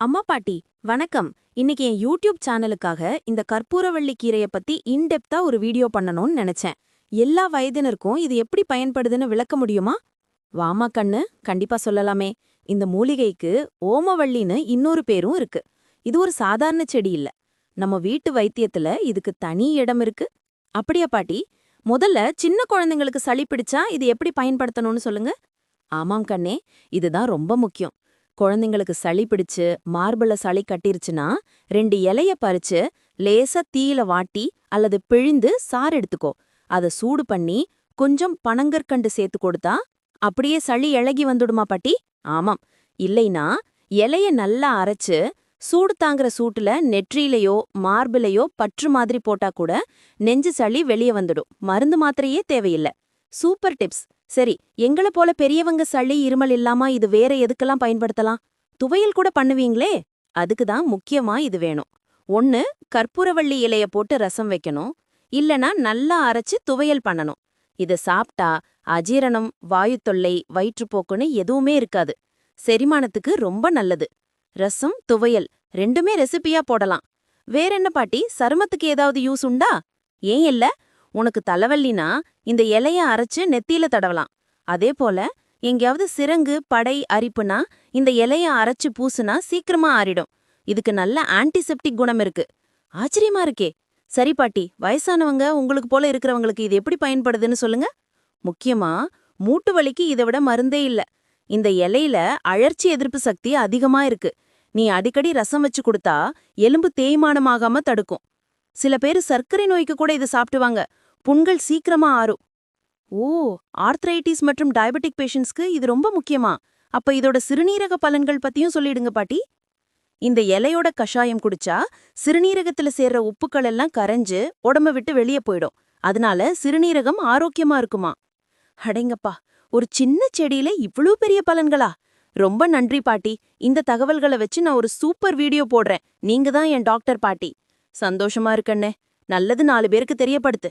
அம்மா பாட்டி வணக்கம். இன்னைக்கு என் யூடியூப் சேனலுக்காக இந்த கற்பூரவள்ளி கீரைய பத்தி இன்டெப்தா ஒரு வீடியோ பண்ணணும்னு நினைச்சேன். எல்லா வயதினருக்கும் இது எப்படி பயன்படுதுன்னு விளக்க முடியுமா? வாமா கண்ணு. கண்டிப்பா சொல்லலாமே. இந்த மூலிகைக்கு ஓமவள்ளின்னு இன்னொரு பேரும் இருக்கு. இது ஒரு சாதாரண செடி இல்ல. நம்ம வீட்டு வைத்தியத்துல இதுக்கு தனி இடம் இருக்கு. அப்படியா பாட்டி? முதல்ல சின்ன குழந்தைங்களுக்கு சளி பிடிச்சா இது எப்படி பயன்படுத்தணும்னு சொல்லுங்க. ஆமாம் கண்ணே. இதுதான் ரொம்ப முக்கியம். குழந்தைங்களுக்கு சளி பிடிச்சு மார்பிள சளி கட்டிருச்சுன்னா ரெண்டு இலைய பறிச்சு லேசா தீயில வாட்டி அல்லது பிழிந்து சாறு எடுத்துக்கோ. அத சூடு பண்ணி கொஞ்சம் பனங்கற்கண்டு சேர்த்து கொடுத்தா அப்படியே சளி இழகி வந்துடுமா பாட்டி? ஆமாம். இல்லைனா இலைய நல்லா அரைச்சு சூடு தாங்குற சூட்டுல நெற்றியிலையோ மார்பிலையோ பற்று மாதிரி போட்டா கூட நெஞ்சு சளி வெளியே வந்துடும். மருந்து மாத்திரையே தேவையில்லை. Super tips. சரி எங்கள போல பெரியவங்க சளி இருமல் இல்லாம இது வேற எதுக்கெல்லாம் பயன்படுத்தலாம்? துவையல் கூட பண்ணுவீங்களே? அதுக்கு தான் முக்கியமா இது வேணும். ஒன்னு கற்பூரவள்ளி இலைய போட்டு ரசம் வைக்கணும். இல்லனா நல்லா அரைச்சு துவையல் பண்ணணும். இத சாப்பிட்டா அஜீரணம் வாயு தொல்லை வயிற்றுப்போக்குன்னு எதுவுமே இருக்காது. செரிமானத்துக்கு ரொம்ப நல்லது. ரசம் துவையல் ரெண்டுமே ரெசிபியா போடலாம். வேறென்ன பாட்டி சருமத்துக்கு ஏதாவது யூஸ் உண்டா? ஏன் இல்ல? உனக்கு தலைவல்லினா இந்த இலைய அரைச்சு நெத்தியில தடவலாம். அதே போல எங்கேயாவது சிரங்கு படை அரிப்புனா இந்த இலைய அரைச்சு பூசுனா சீக்கிரமா ஆறிடும். இதுக்கு நல்ல ஆன்டிசெப்டிக் குணம் இருக்கு. ஆச்சரியமா இருக்கே. சரி பாட்டி வயசானவங்க உங்களுக்கு போல இருக்கிறவங்களுக்கு இது எப்படி பயன்படுதுன்னு சொல்லுங்க. முக்கியமா மூட்டு வலிக்கு இதை விட மருந்தே இல்ல. இந்த இலையில அழற்சி எதிர்ப்பு சக்தி அதிகமா இருக்கு. நீ அடிக்கடி ரசம் வச்சு கொடுத்தா எலும்பு தேய்மானமாகாம தடுக்கும். சில பேர் சர்க்கரை நோய்க்கு கூட இது சாப்பிட்டுவாங்க. புண்கள் சீக்கிரமா ஆறும். ஓ ஆர்த்ரைட்டிஸ் மற்றும் டயபெட்டிக் பேஷண்ட்ஸ்க்கு இது ரொம்ப முக்கியமா? அப்ப இதோட சிறுநீரக பலன்கள் பத்தியும் சொல்லிடுங்க பாட்டி. இந்த இலையோட கஷாயம் குடிச்சா சிறுநீரகத்துல சேர்ற உப்புக்கள் எல்லாம் கரைஞ்சு உடம்ப விட்டு வெளியே போயிடும். அதனால சிறுநீரகம் ஆரோக்கியமா இருக்குமா? அடேங்கப்பா ஒரு சின்ன செடியில இவ்ளோ பெரிய பலன்களா? ரொம்ப நன்றி பாட்டி. இந்த தகவல்களை வச்சு நான் ஒரு சூப்பர் வீடியோ போடுறேன். நீங்க தான் என் டாக்டர் பாட்டி. சந்தோஷமா இருக்கண்ணே. நல்லது நாலு பேருக்கு தெரியப்படுத்து.